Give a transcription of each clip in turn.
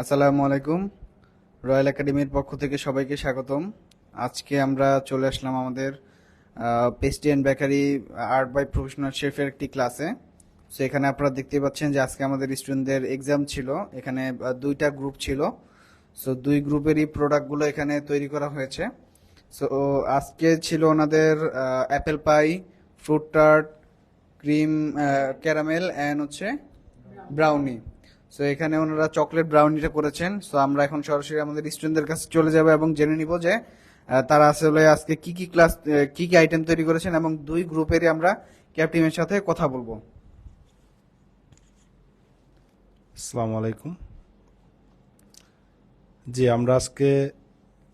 আসসালামু আলাইকুম। রয়্যাল একাডেমির পক্ষ থেকে সবাইকে স্বাগতম। আজকে আমরা চলে আসলাম আমাদের pastry and bakery art by professional শেফের একটি ক্লাসে সো এখানে আপনারা দেখতে পাচ্ছেন যে আজকে আমাদের স্টুডেন্টদের এক্সাম ছিল। এখানে দুইটা গ্রুপ ছিল। সো দুই গ্রুপেরই প্রোডাক্টগুলো এখানে তৈরি করা হয়েছে। সো আজকে ছিল ওনাদের apple pie fruit tart cream caramel and হচ্ছে ব্রাউনি সো এখানে ওনারা চকলেট ব্রাউনিটা করেছেন। সো আমরা এখন সরাসরি আমাদের স্টুডেন্টদের কাছে চলে যাব এবং জেনে নিব যে তারা আসলে আজকে কি কি ক্লাস কি কি আইটেম তৈরি করেছেন এবং দুই গ্রুপেরই আমরা ক্যাপ্টিমের সাথে কথা বলব। আসসালামু আলাইকুম। জি, আমরা আজকে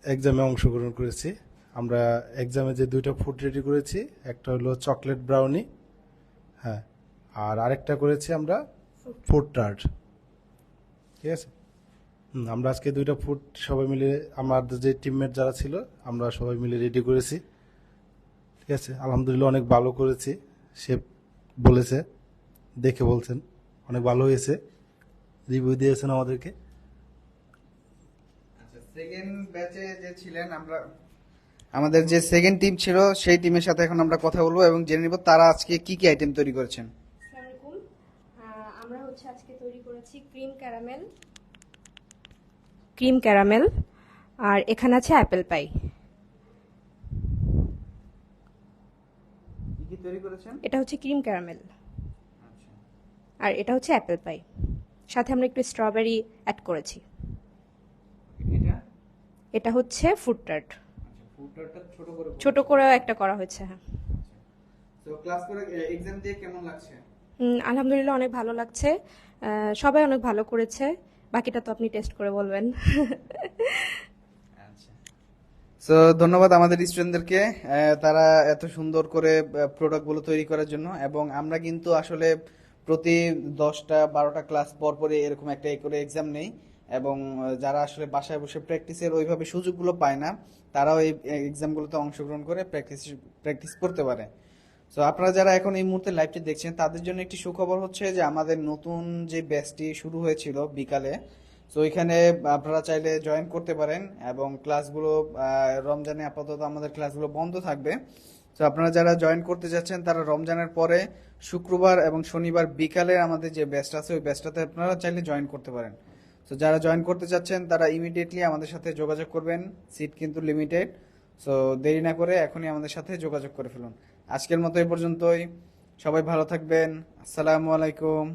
এক্সামে অংশগ্রহণ করেছি। আমরা এক্সামে যে দুইটা ফুড রেডি করেছি, একটা হলো চকলেট ব্রাউনি হ্যাঁ আর আরেকটা করেছি আমরা ফুড টার্ট ঠিক আছে? আমরা আজকে দুইটা ফুড সবাই মিলে আমাদের যে টিমমেট যারা ছিল আমরা সবাই মিলে রেডি করেছি। ঠিক আছে? আলহামদুলিল্লাহ অনেক ভালো করেছি। সে বলেছে দেখে বলছেন অনেক ভালো হয়েছে। রিভিউ দিয়েছেন আমাদেরকে। আচ্ছা সেকেন্ড ব্যাচে যে ছিলেন আমরা আমাদের যে সেকেন্ড টিম ছিল সেই টিমের সাথে এখন আমরা কথা বলব এবং জেনে নিব তারা আজকে কি কি আইটেম তৈরি করেছেন। হচ্ছে আজকে তৈরি করেছি ক্রিম ক্যারামেল। Cream caramel. আর এখানে আছে অ্যাপেল পাই। এটা হচ্ছে ক্রিম ক্যারামেল। আচ্ছা। আর এটা হচ্ছে অ্যাপেল পাই। সাথে আমরা একটু স্ট্রবেরি অ্যাড করেছি। এটা? হচ্ছে ফ্রুট টার্ট। আচ্ছা ছোট করেও একটা করা হয়েছে হ্যাঁ। তো ক্লাস করে এক্সাম দিয়ে কেমন লাগছে? আলহামদুলিল্লাহ অনেক ভালো লাগছে। সবাই অনেক ভালো করেছে। বাকিটা তো আপনি টেস্ট করে বলবেন। আচ্ছা। সো ধন্যবাদ আমাদের স্টুডেন্টদেরকে তারা এত সুন্দর করে প্রোডাক্টগুলো তৈরি করার জন্য। এবং আমরা কিন্তু আসলে প্রতি দশটা, বারোটা ক্লাস পর পরে এরকম একটা এই করে এক্সাম নেই। এবং যারা আসলে বাসায় বসে প্র্যাকটিসের ওইভাবে সুযোগগুলো পায় না, তারাও এই এক্সামগুলোতে অংশগ্রহণ করে প্র্যাকটিস প্র্যাকটিস করতে পারে। সো আপনারা যারা এখন এই মুহূর্তে লাইভটি দেখছেন, তাদের জন্য একটি সুখবর হচ্ছে যে আমাদের নতুন যে ব্যাচটি শুরু হয়েছিল বিকালে সো এখানে আপনারা চাইলে জয়েন করতে পারেন এবং ক্লাসগুলো রমজানে আপাতত আমাদের ক্লাসগুলো বন্ধ থাকবে। তো আপনারা যারা জয়েন করতে যাচ্ছেন, তারা রমজানের পরে শুক্রবার এবং শনিবার বিকালে আমাদের যে ব্যাচটা আছে, ওই ব্যাচটাতে আপনারা চাইলে জয়েন করতে পারেন। তো যারা জয়েন করতে চাচ্ছেন তারা ইমিডিয়েটলি আমাদের সাথে যোগাযোগ করবেন সিট কিন্তু লিমিটেড সো দেরি না করে এখনই আমাদের সাথে যোগাযোগ করে ফেলুন। আজকের মতো এই পর্যন্তই। সবাই ভালো থাকবেন। আসসালামু আলাইকুম।